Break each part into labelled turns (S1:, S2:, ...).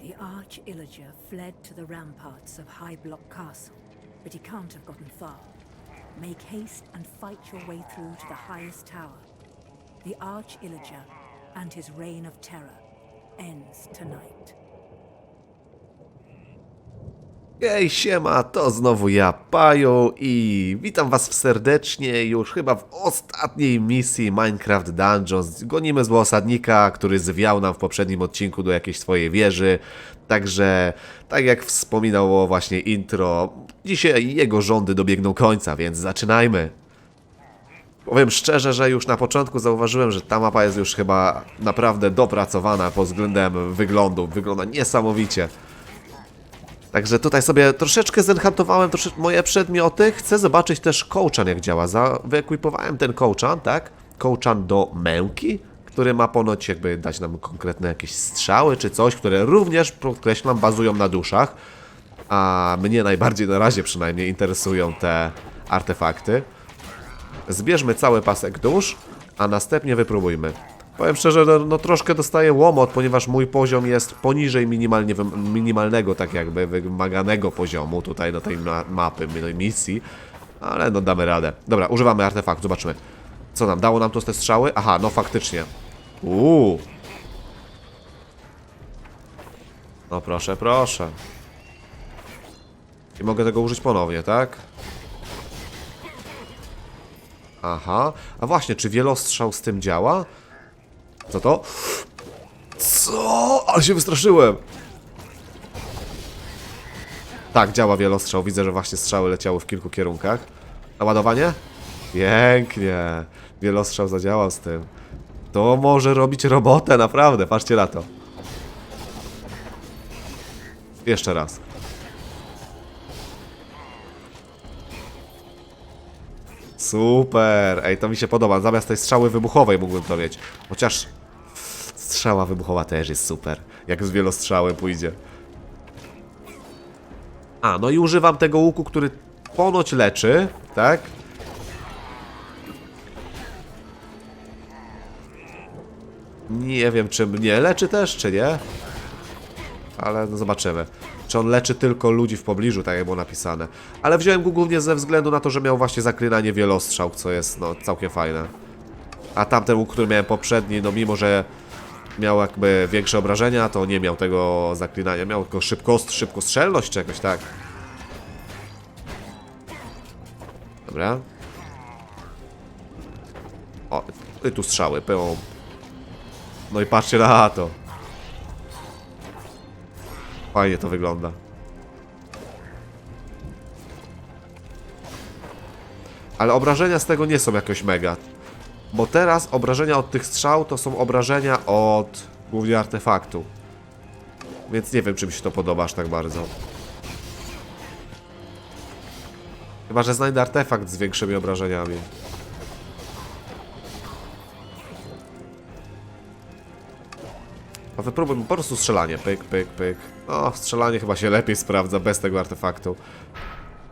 S1: The Arch Illager fled to the ramparts of High Block Castle, but he can't have gotten far. Make haste and fight your way through to the highest tower. The Arch Illager and his reign of terror ends tonight.
S2: Ej, siema, to znowu ja, Paju i witam was serdecznie już chyba w ostatniej misji Minecraft Dungeons. Gonimy zło osadnika, który zwiał nam w poprzednim odcinku do jakiejś swojej wieży. Także, tak jak wspominało właśnie intro, dzisiaj jego rządy dobiegną końca, więc zaczynajmy. Powiem szczerze, że już na początku zauważyłem, że ta mapa jest już chyba naprawdę dopracowana pod względem wyglądu. Wygląda niesamowicie. Także tutaj sobie troszeczkę zenchantowałem trosze moje przedmioty. Chcę zobaczyć też kołczan jak działa. Za wyekwipowałem ten kołczan, tak? Kołczan do męki, który ma ponoć jakby dać nam konkretne jakieś strzały czy coś, które również, podkreślam, bazują na duszach. A mnie najbardziej na razie przynajmniej interesują te artefakty. Zbierzmy cały pasek dusz, a następnie wypróbujmy. Powiem szczerze, no, no troszkę dostaję łomot, ponieważ mój poziom jest poniżej minimalnie, minimalnego, tak jakby wymaganego poziomu tutaj na tej ma mapy, misji. Ale no damy radę. Dobra, używamy artefaktu, zobaczymy. Co nam, dało nam to te strzały? Aha, no faktycznie. Uuu. No proszę, proszę. I mogę tego użyć ponownie, tak? Aha. A właśnie, czy wielostrzał z tym działa? Co to? Co? Ale się wystraszyłem. Tak, działa wielostrzał. Widzę, że właśnie strzały leciały w kilku kierunkach. Naładowanie? Pięknie. Wielostrzał zadziałał z tym. To może robić robotę, naprawdę. Patrzcie na to. Jeszcze raz. Super! Ej, to mi się podoba. Zamiast tej strzały wybuchowej mógłbym to mieć. Chociaż strzała wybuchowa też jest super. Jak z wielostrzały pójdzie. A, no i używam tego łuku, który ponoć leczy, tak? Nie wiem, czy mnie leczy też, czy nie. Ale no zobaczymy. Czy on leczy tylko ludzi w pobliżu, tak jak było napisane. Ale wziąłem go głównie ze względu na to, że miał właśnie zaklinanie wielostrzał, co jest no całkiem fajne. A tamten łuk, który miałem poprzedni, no mimo, że miał jakby większe obrażenia, to nie miał tego zaklinania. Miał tylko szybkost, szybkostrzelność czy jakoś tak. Dobra. O, i tu strzały, pełą. No i patrzcie na to. Fajnie to wygląda. Ale obrażenia z tego nie są jakoś mega. Bo teraz obrażenia od tych strzał to są obrażenia od głównie artefaktu. Więc nie wiem, czy mi się to podoba aż tak bardzo. Chyba, że znajdę artefakt z większymi obrażeniami. A wypróbuj po prostu strzelanie. Pyk, pyk, pyk. O, strzelanie chyba się lepiej sprawdza bez tego artefaktu.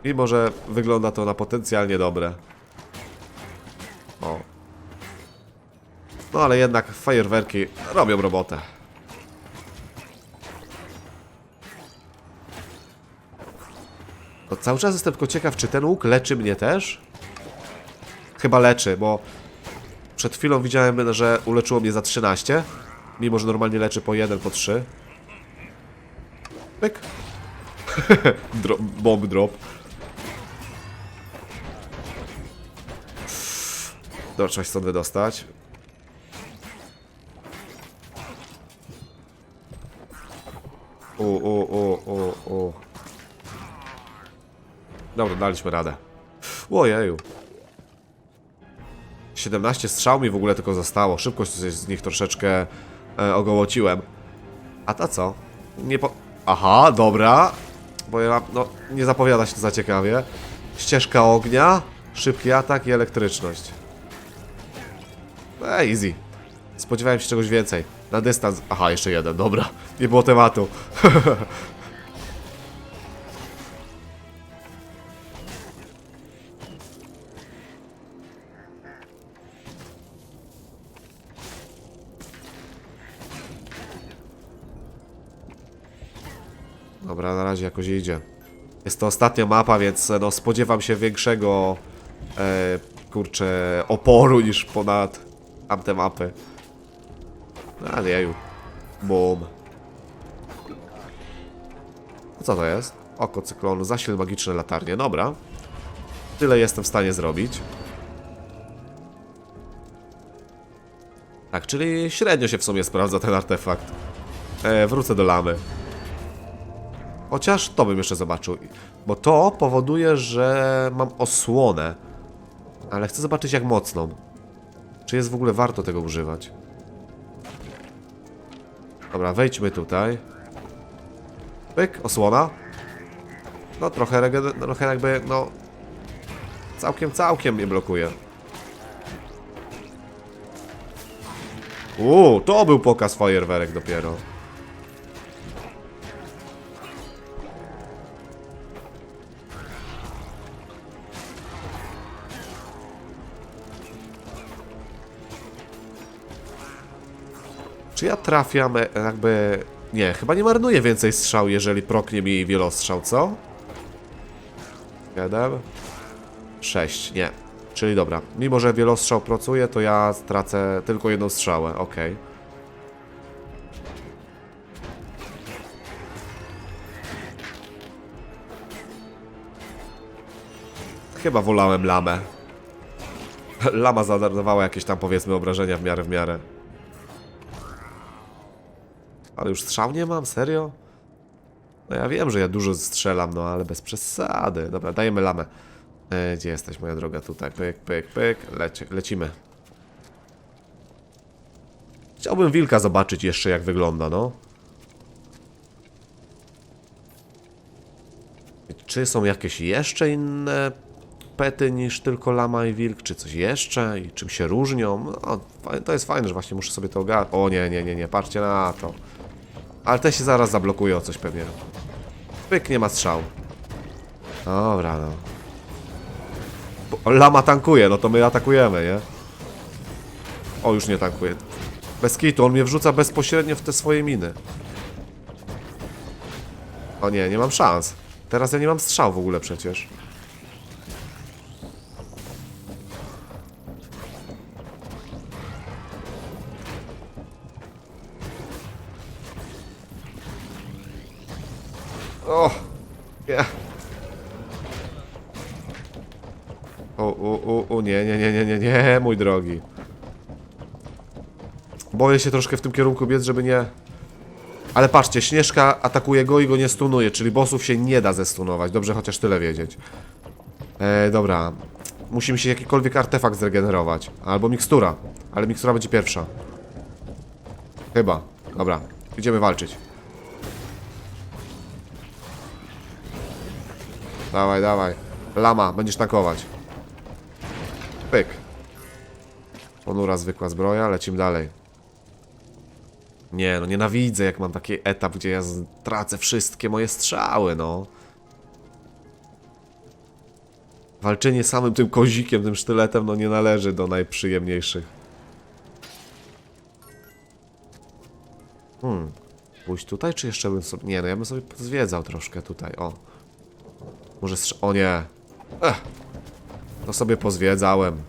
S2: Mimo, że wygląda to na potencjalnie dobre. O. No ale jednak fajerwerki robią robotę. To cały czas jestem tylko ciekaw, czy ten łuk leczy mnie też? Chyba leczy, bo przed chwilą widziałem, że uleczyło mnie za 13. Mimo, że normalnie leczy po 1, po 3. Pyk. Dro bomb drop. Dobra, trzeba się stąd wydostać. U, u, u, u. Dobra, daliśmy radę. Ojeju. 17 strzał mi w ogóle tylko zostało. Szybko się z nich troszeczkę e, ogołociłem. A ta co? Nie po... Aha, dobra. Bo ja, no, nie zapowiada się to za ciekawie. Ścieżka ognia, szybki atak i elektryczność. E, easy. Spodziewałem się czegoś więcej. Na dystans... Aha, jeszcze jeden, dobra. Nie było tematu. Dobra, na razie jakoś idzie. Jest to ostatnia mapa, więc no, spodziewam się większego e, kurczę oporu niż ponad tamte mapy. No, ale jeju. Bum. A co to jest? Oko cyklonu, zasil magiczne latarnie. Dobra. Tyle jestem w stanie zrobić. Tak, czyli średnio się w sumie sprawdza ten artefakt. E, wrócę do lamy. Chociaż to bym jeszcze zobaczył. Bo to powoduje, że mam osłonę. Ale chcę zobaczyć jak mocną. Czy jest w ogóle warto tego używać? Dobra, wejdźmy tutaj. Pyk, osłona. No trochę, trochę jakby, no... Całkiem, całkiem mnie blokuje. Uuu, to był pokaz fajerwerek dopiero. Czy ja trafiam e, jakby... Nie, chyba nie marnuję więcej strzał, jeżeli proknie mi wielostrzał, co? 7 6, nie. Czyli dobra, mimo że wielostrzał pracuje, to ja stracę tylko jedną strzałę, okej. Chyba wolałem lamę. Lama zadawała jakieś tam powiedzmy obrażenia w miarę w miarę. Ale już strzał nie mam, serio? No ja wiem, że ja dużo strzelam, no ale bez przesady. Dobra, dajemy lamę. E, gdzie jesteś, moja droga? Tutaj, pyk, pyk, pyk. Leci, lecimy. Chciałbym wilka zobaczyć jeszcze, jak wygląda, no. Czy są jakieś jeszcze inne pety niż tylko lama i wilk? Czy coś jeszcze? I czym się różnią? No, to jest fajne, że właśnie muszę sobie to ogarnąć. O nie, nie, nie, nie, patrzcie na to. Ale te się zaraz zablokuje o coś pewnie. Pyk, nie ma strzał. Dobra, no. Bo lama tankuje, no to my atakujemy, nie? O, już nie tankuje. Bez kitu, on mnie wrzuca bezpośrednio w te swoje miny. O nie, nie mam szans. Teraz ja nie mam strzał w ogóle przecież. Boję się troszkę w tym kierunku biec, żeby nie... Ale patrzcie, Śnieżka atakuje go i go nie stunuje, czyli bossów się nie da zestunować. Dobrze chociaż tyle wiedzieć. E, dobra. Musi mi się jakikolwiek artefakt zregenerować. Albo mikstura. Ale mikstura będzie pierwsza. Chyba. Dobra. Idziemy walczyć. Dawaj, dawaj. Lama, będziesz tankować. Pyk. Ponura zwykła zbroja, lecimy dalej. Nie, no nienawidzę jak mam taki etap, gdzie ja tracę wszystkie moje strzały, no. Walczenie samym tym kozikiem, tym sztyletem, no nie należy do najprzyjemniejszych. Hmm. Pójść tutaj, czy jeszcze bym sobie... Nie, no ja bym sobie zwiedzał troszkę tutaj, o. Może strz... O nie. Ech. To sobie pozwiedzałem.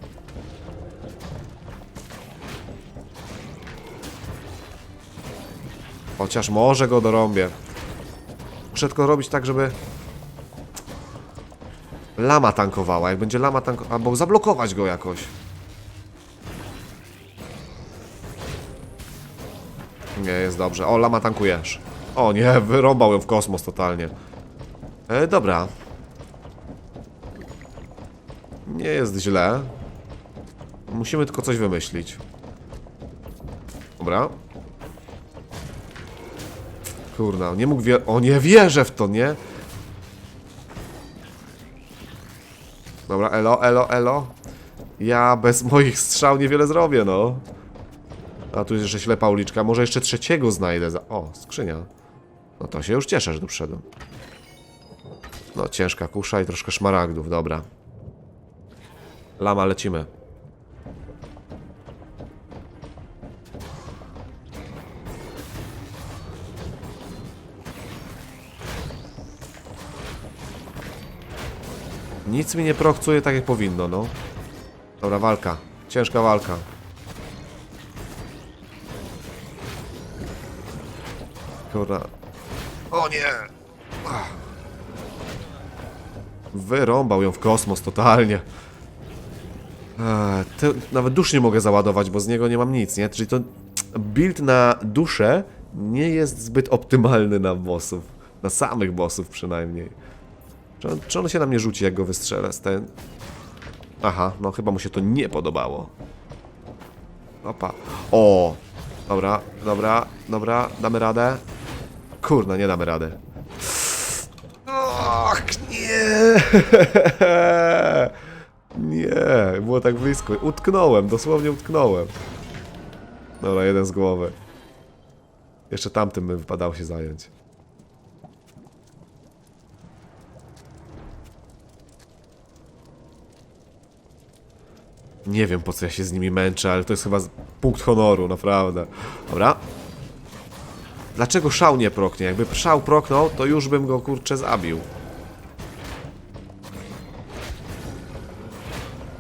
S2: Chociaż może go dorąbię. Muszę tylko robić tak, żeby... Lama tankowała. Jak będzie lama tankowała... Albo zablokować go jakoś. Nie, jest dobrze. O, lama tankujesz. O nie, wyrąbał ją w kosmos totalnie. E, dobra. Nie jest źle. Musimy tylko coś wymyślić. Dobra. Kurna, nie mógł wie... O, nie wierzę w to, nie? Dobra, elo, elo, elo. Ja bez moich strzał niewiele zrobię, no. A tu jest jeszcze ślepa uliczka. Może jeszcze trzeciego znajdę. Za... O, skrzynia. No to się już cieszę, że tu przyszedłem. No, ciężka kusza i troszkę szmaragdów, dobra. Lama, lecimy. Nic mi nie prokcuje tak jak powinno, no. Dobra, walka. Ciężka walka. Kurwa. O nie! Ach. Wyrąbał ją w kosmos totalnie. Eee, te, nawet dusz nie mogę załadować, bo z niego nie mam nic, nie? Czyli to build na duszę nie jest zbyt optymalny na bossów. Na samych bossów przynajmniej. Czy on, czy on się na mnie rzuci, jak go wystrzelę z ten... Aha, no chyba mu się to nie podobało. Opa. O! Dobra, dobra, dobra, damy radę. Kurna, nie damy radę. Och, nie! Nie, było tak blisko. Utknąłem, dosłownie utknąłem. Dobra, jeden z głowy. Jeszcze tamtym by wypadało się zająć. Nie wiem po co ja się z nimi męczę, ale to jest chyba punkt honoru, naprawdę. Dobra. Dlaczego szał nie proknie? Jakby szał proknął, to już bym go kurczę zabił.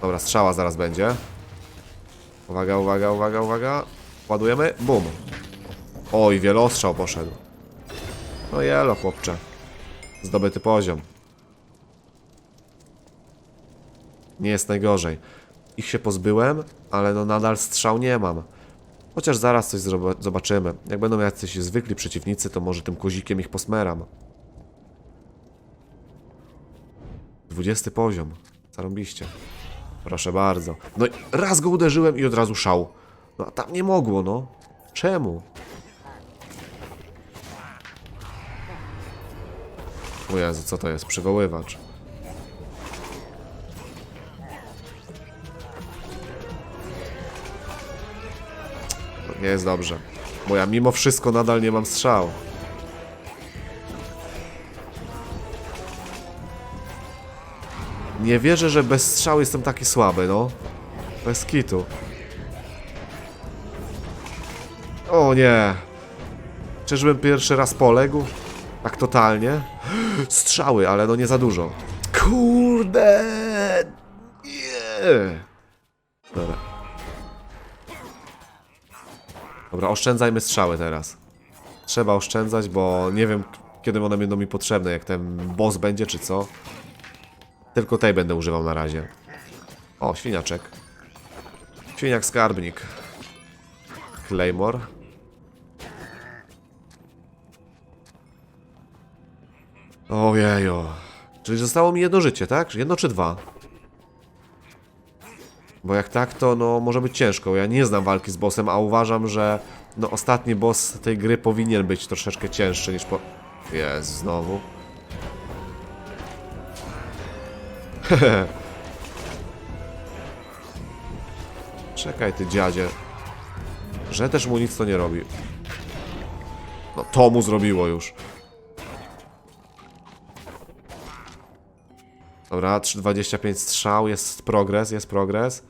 S2: Dobra, strzała zaraz będzie. Uwaga, uwaga, uwaga, uwaga. Ładujemy. Bum. Oj, wielostrzał poszedł. No jelo, chłopcze. Zdobyty poziom. Nie jest najgorzej. Ich się pozbyłem, ale no nadal strzał nie mam. Chociaż zaraz coś zobaczymy. Jak będą jacyś zwykli przeciwnicy, to może tym kozikiem ich posmeram. 20 poziom. Zarąbiście. Proszę bardzo. No i raz go uderzyłem i od razu szał. No a tam nie mogło, no. Czemu? O Jezu, co to jest? Przywoływacz. Nie jest dobrze. Bo ja mimo wszystko nadal nie mam strzał. Nie wierzę, że bez strzału jestem taki słaby, no. Bez kitu. O nie. Czyżbym pierwszy raz poległ? Tak totalnie? Strzały, ale no nie za dużo. Kurde! Nie! Dobra, oszczędzajmy strzały teraz. Trzeba oszczędzać, bo nie wiem, kiedy one będą mi potrzebne, jak ten boss będzie, czy co. Tylko tej będę używał na razie. O, świniaczek. Świniak skarbnik. Claymore. Ojeju. Czyli zostało mi jedno życie, tak? Jedno czy dwa? Bo jak tak, to no może być ciężko. Ja nie znam walki z bossem, a uważam, że no ostatni boss tej gry powinien być troszeczkę cięższy niż po... Jest, znowu. Czekaj ty dziadzie. Że też mu nic to nie robi. No to mu zrobiło już. Dobra, 3,25 strzał, jest progres, jest progres.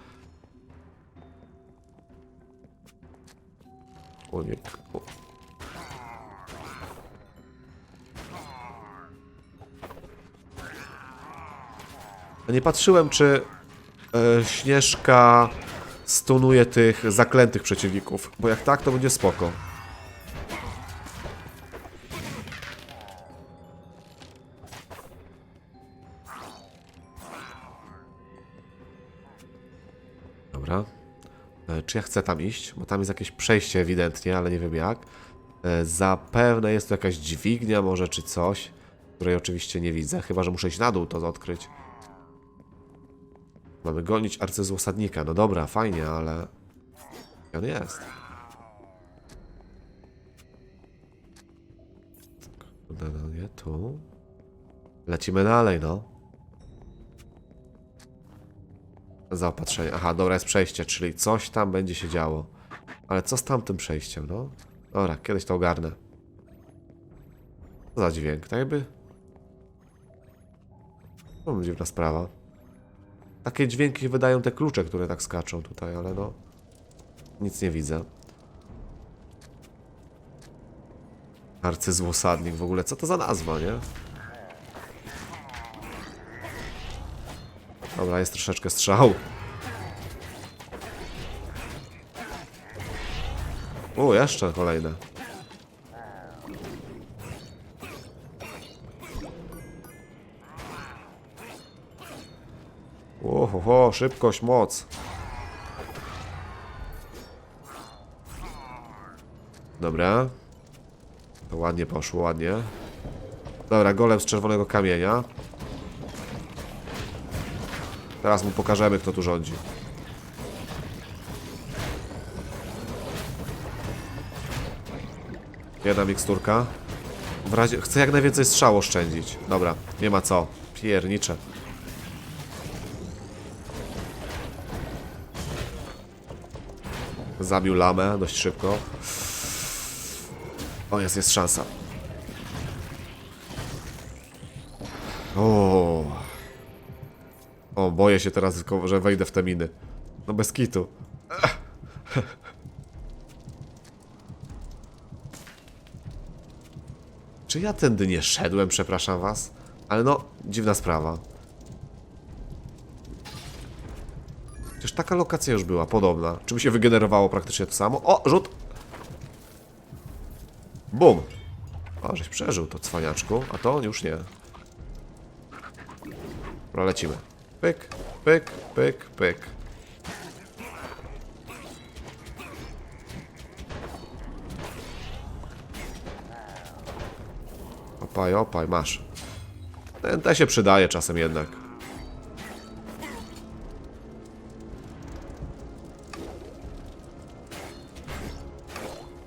S2: Nie patrzyłem, czy e, Śnieżka stunuje tych zaklętych przeciwników, bo jak tak, to będzie spoko. Czy ja chcę tam iść? Bo tam jest jakieś przejście ewidentnie, ale nie wiem jak. E, Zapewne jest tu jakaś dźwignia może, czy coś, której oczywiście nie widzę, chyba, że muszę iść na dół to odkryć. Mamy gonić arcyzłosadnika. No dobra, fajnie, ale... On jest? Kurde, no nie tu. Lecimy dalej, no. Zaopatrzenie. Aha, dobra, jest przejście, czyli coś tam będzie się działo. Ale co z tamtym przejściem, no? Dobra, kiedyś to ogarnę. Co za dźwięk, tak jakby... No, dziwna sprawa. Takie dźwięki wydają te klucze, które tak skaczą tutaj, ale no... Nic nie widzę. Arcyzłosadnik w ogóle, co to za nazwa, nie? Dobra, jest troszeczkę strzał. O, jeszcze kolejne. Oho, szybkość, moc. Dobra. To ładnie poszło, ładnie. Dobra, golem z czerwonego kamienia. Teraz mu pokażemy, kto tu rządzi. Jedna miksturka. W razie... Chcę jak najwięcej strzał oszczędzić. Dobra, nie ma co. Piernicze. Zabił lamę dość szybko. O, jest, jest szansa. O. Boję się teraz że wejdę w te miny. No bez kitu. Czy ja tędy nie szedłem, przepraszam was? Ale no, dziwna sprawa. Przecież taka lokacja już była, podobna. Czy by się wygenerowało praktycznie to samo? O, rzut! Bum! O, żeś przeżył to, cwaniaczku. A to już nie. Dobra, lecimy. Pyk, pyk, pyk, pyk. Opaj, opaj, masz. Ten te się przydaje czasem jednak.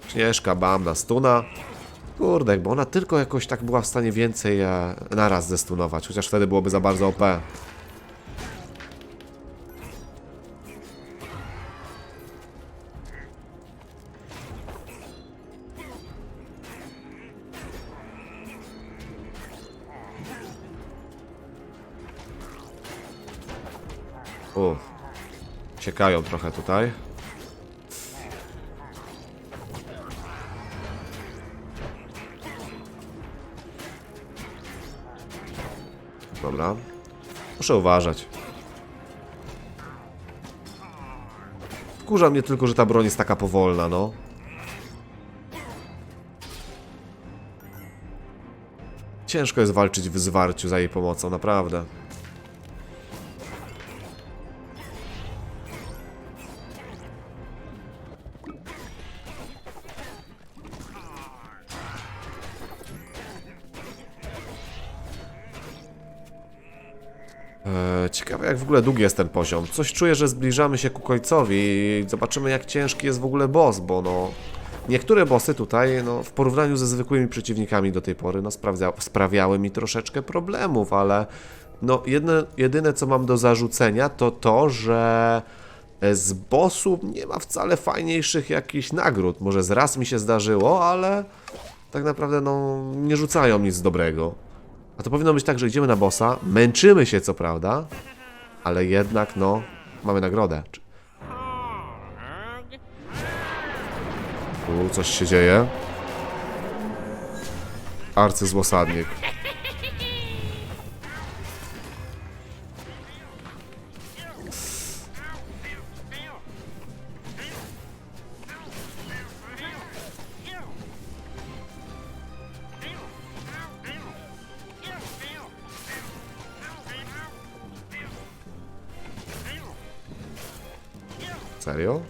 S2: Śnieżka, bam, na stuna. Kurde, bo ona tylko jakoś tak była w stanie więcej e, naraz zestunować, chociaż wtedy byłoby za bardzo OP. Ciekają trochę tutaj. Dobra. Muszę uważać. Wkurza mnie tylko, że ta broń jest taka powolna, no. Ciężko jest walczyć w zwarciu za jej pomocą, naprawdę. Ogóle długi jest ten poziom. Coś czuję, że zbliżamy się ku końcowi i zobaczymy jak ciężki jest w ogóle boss, bo no... Niektóre bossy tutaj, no, w porównaniu ze zwykłymi przeciwnikami do tej pory, no, sprawdzia- sprawiały mi troszeczkę problemów, ale no, jedne, jedyne co mam do zarzucenia to to, że z bossów nie ma wcale fajniejszych jakichś nagród. Może z raz mi się zdarzyło, ale tak naprawdę no, nie rzucają nic dobrego. A to powinno być tak, że idziemy na bossa, męczymy się co prawda, ale jednak no, mamy nagrodę. Tu coś się dzieje. Arcyzłosadnik. Serio?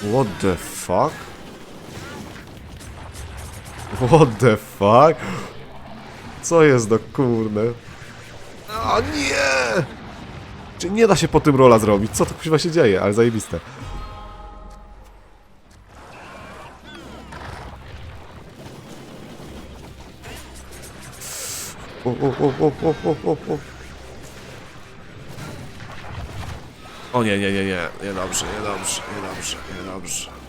S2: What the fuck? What the fuck? Co jest do kurde? O nie! Czy nie da się po tym rola zrobić? Co to chyba się dzieje? Ale zajebiste. O. O nie, nie, nie, nie, niedobrze, niedobrze, niedobrze, niedobrze. Nie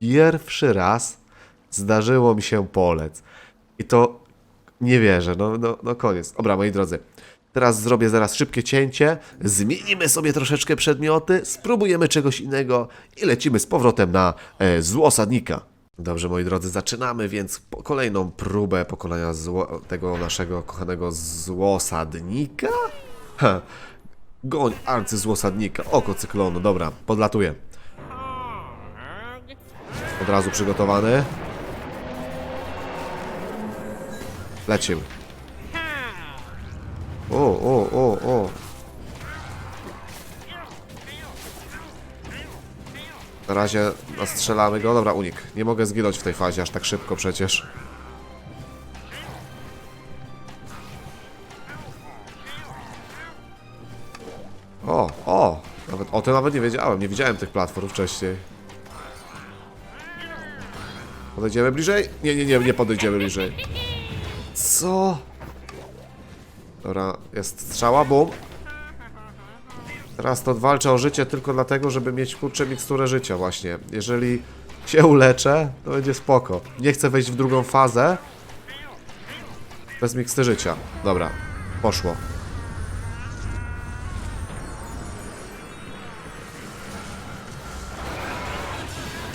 S2: Pierwszy raz zdarzyło mi się polec. I to nie wierzę, no, no, no koniec. Dobra, moi drodzy. Teraz zrobię zaraz szybkie cięcie, zmienimy sobie troszeczkę przedmioty, spróbujemy czegoś innego i lecimy z powrotem na e, złosadnika. Dobrze, moi drodzy, zaczynamy więc kolejną próbę pokonania zło, tego naszego kochanego złosadnika. Ha. Goń arcyzłosadnika, oko cyklonu, dobra, podlatuję. Od razu przygotowany. Lecimy. O, o, o, o. Na razie nastrzelamy go. Dobra, unik. Nie mogę zginąć w tej fazie aż tak szybko przecież. O, o! Nawet, o tym nawet nie wiedziałem. Nie widziałem tych platform wcześniej. Podejdziemy bliżej? Nie, nie, nie, nie podejdziemy bliżej. Co? Dobra, jest strzała, bum. Teraz to walczę o życie tylko dlatego, żeby mieć kurczę miksturę życia właśnie. Jeżeli się uleczę, to będzie spoko. Nie chcę wejść w drugą fazę bez miksty życia. Dobra, poszło.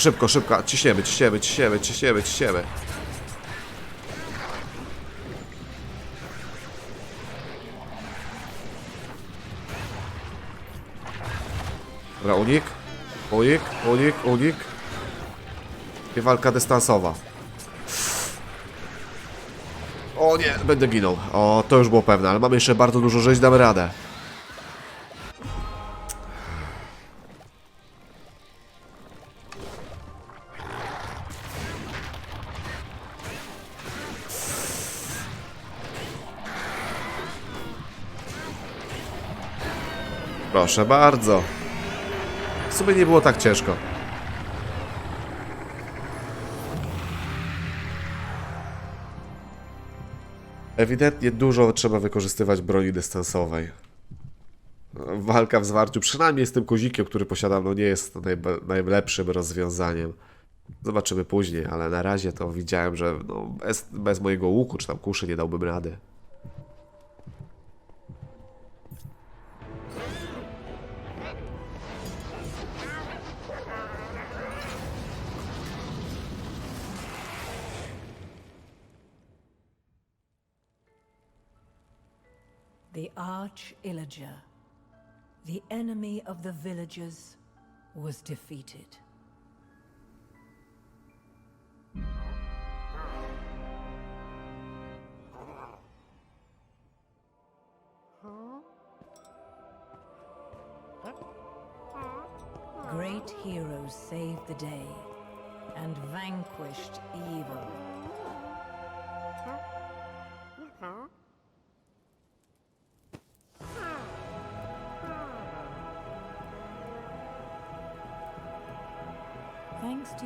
S2: Szybko, szybko, ciśniemy, ciśniemy, ciśniemy, ciśniemy, ciśniemy. Dobra, unik, unik, unik, unik. I walka dystansowa. O nie, będę ginął. O, to już było pewne, ale mamy jeszcze bardzo dużo żyć, damy radę. Proszę bardzo. W sumie nie było tak ciężko. Ewidentnie dużo trzeba wykorzystywać broni dystansowej. Walka w zwarciu, przynajmniej z tym kozikiem, który posiadam, no nie jest najlepszym rozwiązaniem. Zobaczymy później, ale na razie to widziałem, że no bez, bez mojego łuku czy tam kuszy nie dałbym rady.
S1: The Arch Illager, the enemy of the villagers, was defeated.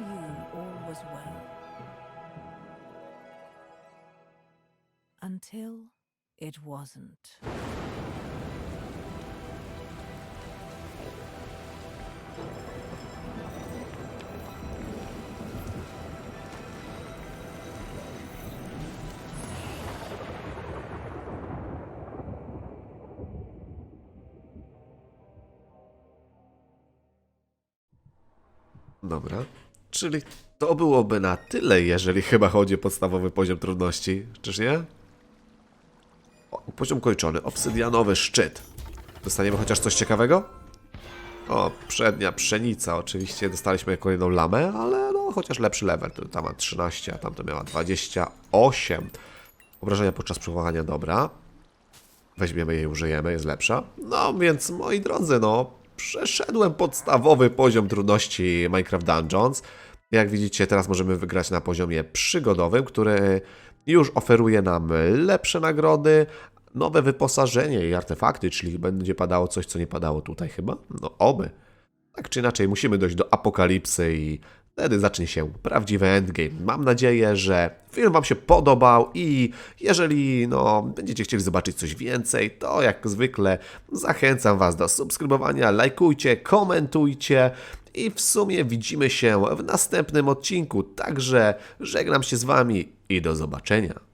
S1: You, all was well. Until it wasn't.
S2: Dobra. Czyli to byłoby na tyle, jeżeli chyba chodzi o podstawowy poziom trudności, czyż nie? O, poziom kończony. Obsydianowy szczyt. Dostaniemy chociaż coś ciekawego? O, przednia pszenica. Oczywiście dostaliśmy kolejną lamę, ale no chociaż lepszy level. To Tam ma 13, a tamto miała 28. Obrażenia podczas przewołania dobra. Weźmiemy jej, użyjemy, jest lepsza. No więc, moi drodzy, no, przeszedłem podstawowy poziom trudności Minecraft Dungeons. Jak widzicie, teraz możemy wygrać na poziomie przygodowym, który już oferuje nam lepsze nagrody, nowe wyposażenie i artefakty, czyli będzie padało coś, co nie padało tutaj chyba. No, oby. Tak czy inaczej, musimy dojść do apokalipsy i Wtedy zacznie się prawdziwy endgame. Mam nadzieję, że film Wam się podobał i jeżeli no, będziecie chcieli zobaczyć coś więcej, to jak zwykle zachęcam Was do subskrybowania, lajkujcie, komentujcie i w sumie widzimy się w następnym odcinku. Także żegnam się z Wami i do zobaczenia.